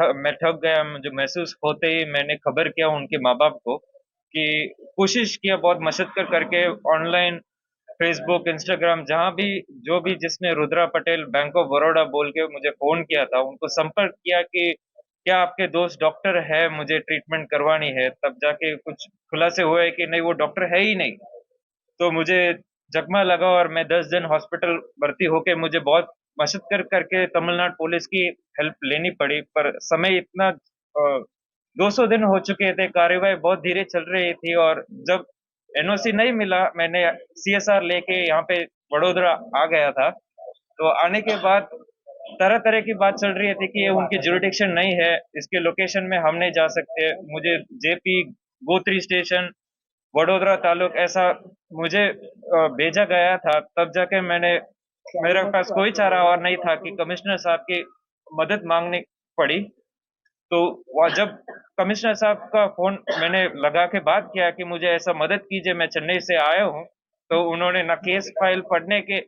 मैं ठग गया, मुझे महसूस होते ही मैंने खबर किया उनके माँ बाप को कि कोशिश किया बहुत मशक्कत करके ऑनलाइन, फेसबुक, इंस्टाग्राम, जहाँ भी, जो भी जिसने रुद्रा पटेल, बैंक ऑफ़ बड़ौदा बोल के मुझे फ़ोन किया था, उनको संपर्क किया कि क्या आपके दोस्त डॉक्टर है, मुझे ट्रीटमेंट करवानी है, तब जाके कुछ खुलासे हुए कि नहीं, वो डॉक्टर है ही नहीं। तो मुझे जगमा लगा और मैं दस दिन हॉस्पिटल भर्ती होके मुझे बहुत मशक्कत करके तमिलनाडु पुलिस की हेल्प लेनी पड़ी, पर समय इतना दो सौ दिन हो चुके थे, कार्यवाही बहुत धीरे चल रही थी और जब एनओसी नहीं मिला, मैंने सीएसआर लेके यहाँ पे वडोदरा आ गया था तो आने के बाद तरह तरह की बात चल रही थी कि ये उनकी जुरिडिक्शन नहीं है, इसके लोकेशन में हम नहीं जा सकते, मुझे जेपी गोत्री स्टेशन वडोदरा तालुक ऐसा मुझे भेजा गया था, तब जाके मैंने मेरे पास कोई चारा और नहीं था कि कमिश्नर साहब की मदद मांगनी पड़ी। तो जब कमिश्नर साहब का फ़ोन मैंने लगा के बात किया कि मुझे ऐसा मदद कीजिए मैं चेन्नई से आया हूँ तो उन्होंने ना केस फ़ाइल पढ़ने के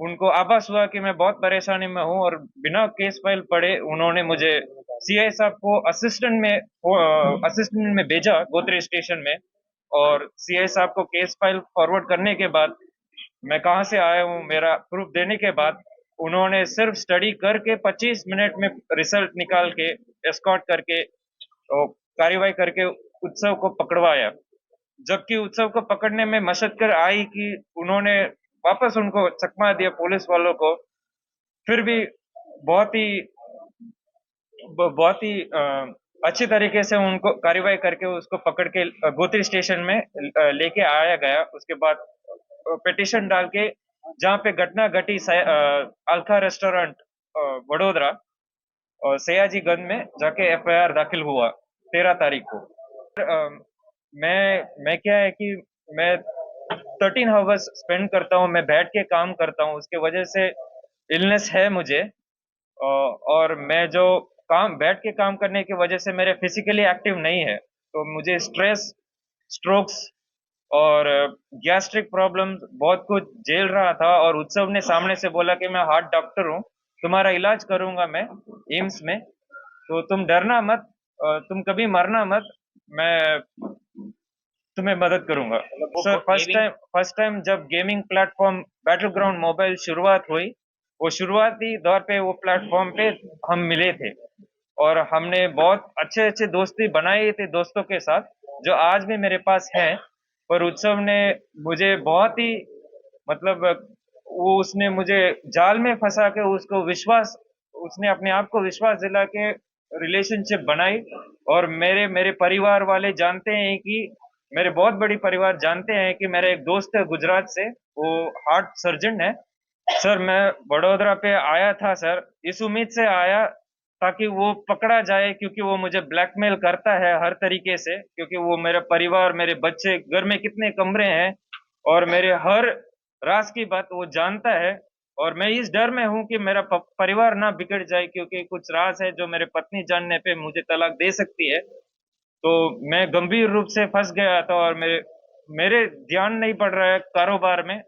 उनको आभास हुआ कि मैं बहुत परेशानी में हूँ और बिना केस फ़ाइल पढ़े उन्होंने मुझे सीआई साहब को असिस्टेंट में असिस्टेंट में भेजा गोत्री स्टेशन में और सीआई साहब को केस फ़ाइल फॉरवर्ड करने के बाद मैं कहाँ से आया हूँ? मेरा प्रूफ देने के बाद उन्होंने सिर्फ़ स्टडी करके 25 मिनट में रिज़ल्ट निकाल के एस्कॉट करके कार्यवाही करके उत्सव को पकड़वाया। जबकि उत्सव को पकड़ने में मशक्कत आई कि उन्होंने वापस उनको चकमा दिया पुलिस वालों को। फिर भी बहुत ही बहुत ही अच्छी तरीके से उनको कार्यवाही करके उसको पकड़ के गोत्री स्टेशन में लेके आया गया। उसके बाद पिटिशन डाल के जहाँ पे घटना घटी अल्खा रेस्टोरेंट वडोदरा और सयाजीगंज में जाके एफआईआर दाखिल हुआ तेरह तारीख को। आ, मैं मैं क्या है कि मैं थर्टीन आवर्स स्पेंड करता हूँ मैं बैठ के काम करता हूँ उसके वजह से इलनेस है मुझे। और मैं जो काम बैठ के काम करने की वजह से मेरे फिजिकली एक्टिव नहीं है तो मुझे स्ट्रेस स्ट्रोक्स और गैस्ट्रिक प्रॉब्लम बहुत कुछ झेल रहा था और उत्सव ने सामने से बोला कि मैं हार्ट डॉक्टर हूँ तुम्हारा इलाज करूँगा मैं एम्स में। तो तुम डरना मत तुम कभी मरना मत मैं तुम्हें मदद करूँगा। Sir first time first time जब gaming platform battleground mobile शुरुआत हुई वो शुरुआती दौर पे वो प्लेटफॉर्म पे हम मिले थे। और हमने बहुत अच्छे अच्छे दोस्ती बनाए थे दोस्तों के साथ जो आज भी मेरे पास हैं। पर उत्सव ने मुझे बहुत ही मतलब वो उसने मुझे जाल में फंसा के उसको विश्वास, उसने अपने आप को विश्वास दिला के रिलेशनशिप बनाई। और मेरे मेरे परिवार वाले जानते हैं कि, मेरे बहुत बड़ी परिवार जानते हैं कि मेरा एक दोस्त है गुजरात से, वो हार्ट सर्जन है। सर, मैं वडोदरा पे आया था, सर। इस उम्मीद से आया ताकि वो पकड़ा जाए, क्योंकि वो मुझे ब्लैकमेल करता है हर तरीके से, क्योंकि वो मेरा परिवार, मेरे बच्चे, घर में कितने कमरे हैं, और मेरे हर रास की बात वो जानता है, और मैं इस डर में हूँ कि मेरा परिवार ना बिगड़ जाए, क्योंकि कुछ राज है जो मेरे पत्नी जानने पे मुझे तलाक दे सकती है। तो मैं गंभीर रूप से फंस गया था और मेरे मेरे ध्यान नहीं पड़ रहा है कारोबार में।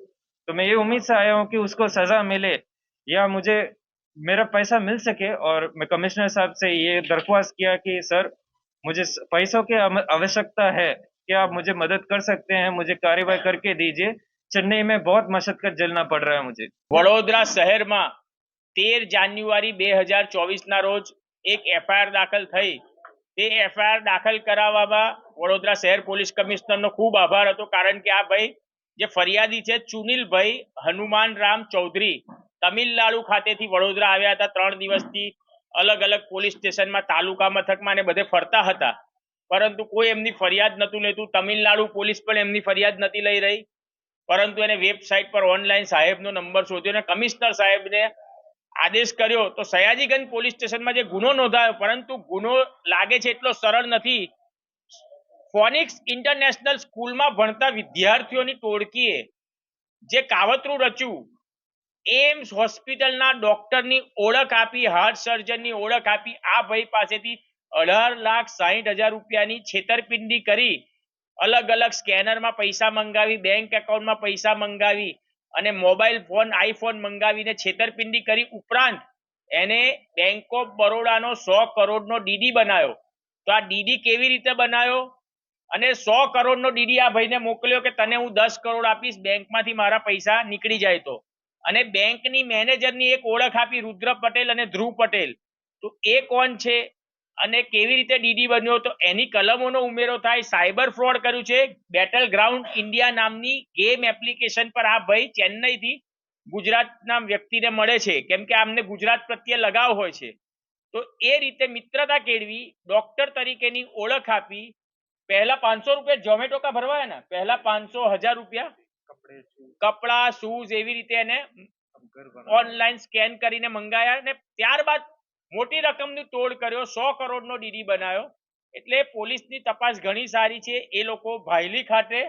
तो मैं ये उम्मीद से आया हूँ कि उसको सजा मिले, या मुझे मेरा पैसा मिल सके और मैं कमिश्नर साहब से ये दरख्वास्त किया कि सर मुझे पैसों की आवश्यकता है क्या आप मुझे मदद कर सकते हैं मुझे कार्यवाही करके दीजिए ચેન્નઈ में बहुत मशक्कत झेलना पड़ रहा है मुझे વડોદરા શહેરમાં તેર જાન્યુઆરી બે હજાર ચોવીસના રોજ એક એફઆઈઆર દાખલ થઈ તે એફઆઈઆર દાખલ કરાવવામાં વડોદરા શહેર પોલીસ કમિશનરનો ખૂબ આભાર હતો કારણ કે આ ભાઈ જે ફરિયાદી છે ચુનિલભાઈ હનુમાન રામ ચૌધરી તમિલનાડુ ખાતેથી વડોદરા આવ્યા હતા. ત્રણ દિવસથી અલગ અલગ પોલીસ સ્ટેશનમાં, તાલુકા મથકમાં ને બધે ફરતા હતા. પરંતુ કોઈ એમની ફરિયાદ નહોતું લેતું. તમિલનાડુ પોલીસ પણ એમની ફરિયાદ નથી લઈ રહી. પરંતુ એને વેબસાઇટ પર ઓનલાઈન સાહેબનો નંબર શોધ્યો અને કમિશનર સાહેબને આદેશ કર્યો. તો સયાજીગંજ પોલીસ સ્ટેશનમાં જે ગુનો નોંધાયો, પરંતુ ગુનો લાગે છે એટલો સરળ નથી. ફોનિક્સ ઇન્ટરનેશનલ સ્કૂલમાં ભણતા વિદ્યાર્થીઓની ટોળકીએ જે કાવતરું રચ્યું એમ્સ હોસ્પિટલના ડોક્ટરની ઓળખ આપી, હાર્ટ સર્જનની ઓળખ આપી, આ ભાઈ પાસેથી અઢાર લાખ સાહીઠ હજાર રૂપિયાની છેતરપિંડી કરી. અલગ અલગ સ્કેનરમાં પૈસા મંગાવી, બેંક એકાઉન્ટમાં પૈસા મંગાવી અને મોબાઈલ ફોન, આઈફોન મંગાવીને છેતરપિંડી કરી ઉપરાંત એને બેંક ઓફ બરોડાનો સો કરોડનો ડીડી બનાવ્યો તો આ ડીડી કેવી રીતે બનાવ્યો અને સો કરોડનો ડીડી આ ભાઈને મોકલ્યો કે તને હું દસ કરોડ આપીશ, બેંકમાંથી મારા પૈસા નીકળી જાય તો. અને બેંકની મેનેજરની એક ઓળખ આપી રુદ્ર પટેલ અને ધ્રુવ પટેલ. તો એ કોણ છે? અને કેવી રીતે ડીડી બન્યો? તો એની કલમોનો ઉમેરો થાય. સાયબર ફ્રોડ કર્યું છે. બેટલ ગ્રાઉન્ડ ઇન્ડિયા નામની ગેમ એપ્લિકેશન પર. આ ભાઈ, ચેન્નઈથી ગુજરાતના વ્યક્તિને મળે છે. કેમ કે આમને ગુજરાત પ્રત્યે લગાવ હોય છે. તો એ રીતે મિત્રતા કેળવી, ડોક્ટર તરીકેની ઓળખ આપી. પહેલા પાંચસો રૂપિયા ઝોમેટો કા ભરવાયા ને? પહેલા પાંચસો, હજાર રૂપિયા કપડાં shoes એવી રીતે એને online scan કરીને મંગાયા અને ત્યારબાદ મોટી રકમની તોડ કર્યો. સો કરોડનો ડીડી બનાવ્યો. એટલે પોલીસની તપાસ ઘણી સારી છે. એ લોકો ભાયલી ખાતે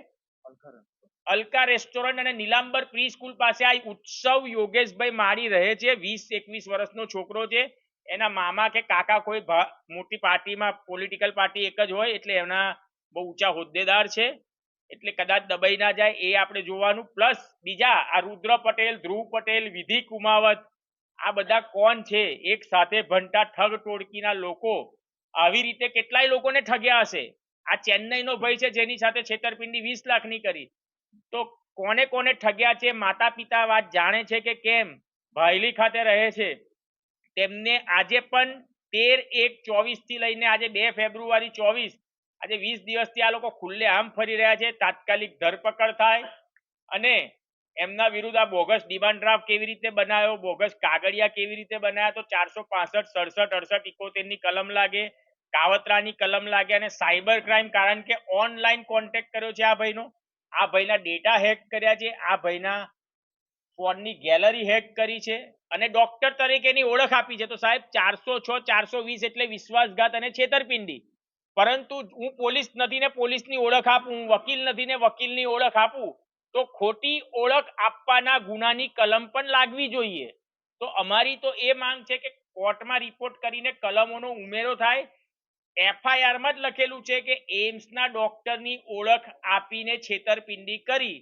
અલકા રેસ્ટોરન્ટ અને નીલાંબર pre school પાસે આ ઉત્સવ યોગેશભાઈ મારી રહે છે. વીસ એકવીસ વર્ષનો છોકરો છે. એના મામા કે કાકા કોઈ મોટી પાર્ટીમાં પોલિટિકલ પાર્ટી એક જ હોય એટલે એના બહુ ઊંચા હોદ્દેદાર છે. એટલે કદાચ દબાઈ ના જાય એ આપણે જોવાનું. પ્લસ બીજા આ રુદ્ર પટેલ, ધ્રુવ પટેલ, વિધિ કુમાવત, આ બધા કોણ છે? એક સાથે ભણતા ઠગ ટોળકીના લોકો આવી રીતે કેટલાય લોકોને ઠગ્યા હશે? આ ચેન્નઈનો ભાઈ છે જેની સાથે છેતરપિંડી વીસ લાખની કરી. તો કોને કોને ઠગ્યા છે? માતા પિતા વાત જાણે છે કે કેમ? ભાયલી ખાતે રહે છે. તેમને આજે પણ તેર એક ચોવીસથી લઈને આજે બે ફેબ્રુઆરી ચોવીસ આજે વીસ દિવસથી આ લોકો ખુલ્લે આમ ફરી રહ્યા છે, તાત્કાલિક ધરપકડ થાય અને એમના વિરુદ્ધ આ બોગસ ડિમાન્ડ ડ્રાફ્ટ કેવી રીતે બનાવ્યો, બોગસ કાગળિયા કેવી રીતે બનાવ્યા, તો ચારસો પાસઠ, સડસઠ, અડસઠ ઇકોતેરની કલમ લાગે, કાવતરાની કલમ લાગે અને સાયબર ક્રાઇમ કારણ કે ઓનલાઈન કોન્ટેક્ટ કર્યો છે આ ભાઈનો. આ ભાઈના ડેટા હેક કર્યા છે, આ ભાઈના ફોનની ગેલેરી હેક કરી છે અને ડોક્ટર તરીકેની ઓળખ આપી છે. તો સાહેબ, ચારસો છ, ચારસો વીસ એટલે વિશ્વાસઘાત અને છેતરપિંડી. પરંતુ હું પોલીસ નથી ને પોલીસની ઓળખ આપું વકીલ નથી ને વકીલની ઓળખ આપું, તો ખોટી ઓળખ આપવાના ગુનાની કલમ પણ લાગવી જોઈએ. તો અમારી તો એ માંગ છે કે કોર્ટમાં રિપોર્ટ કરીને કલમોનો ઉમેરો થાય. એફઆઈઆરમાં જ લખેલું છે કે એમ્સના ડોક્ટરની ઓળખ આપીને છેતરપિંડી કરી.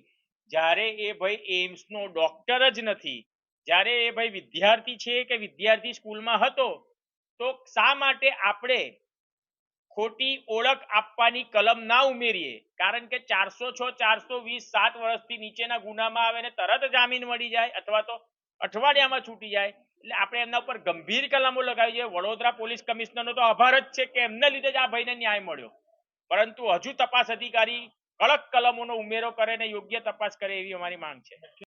જ્યારે એ ભાઈ એમ્સનો ડોક્ટર જ નથી. જ્યારે એ ભાઈ વિદ્યાર્થી છે કે વિદ્યાર્થી સ્કૂલમાં હતો, તો શા માટે આપણે ખોટી ઓળખ આપવાની કલમ ના ઉમેરીએ. કારણ કે ચારસો છ, ચારસો વીસ, સાત વર્ષથી નીચેના ગુનામાં આવે ને તરત જામીન મળી જાય અથવા તો અઠવાડિયામાં છૂટી જાય. એટલે આપણે એમના ઉપર ગંભીર કલમો લગાવી જોઈએ. વડોદરા પોલીસ કમિશનરનો તો આભાર જ છે કે એમને લીધે જ આ ભાઈને ન્યાય મળ્યો. પરંતુ હજુ તપાસ અધિકારી કડક કલમોનો ઉમેરો કરે ને યોગ્ય તપાસ કરે એવી અમારી માંગ છે.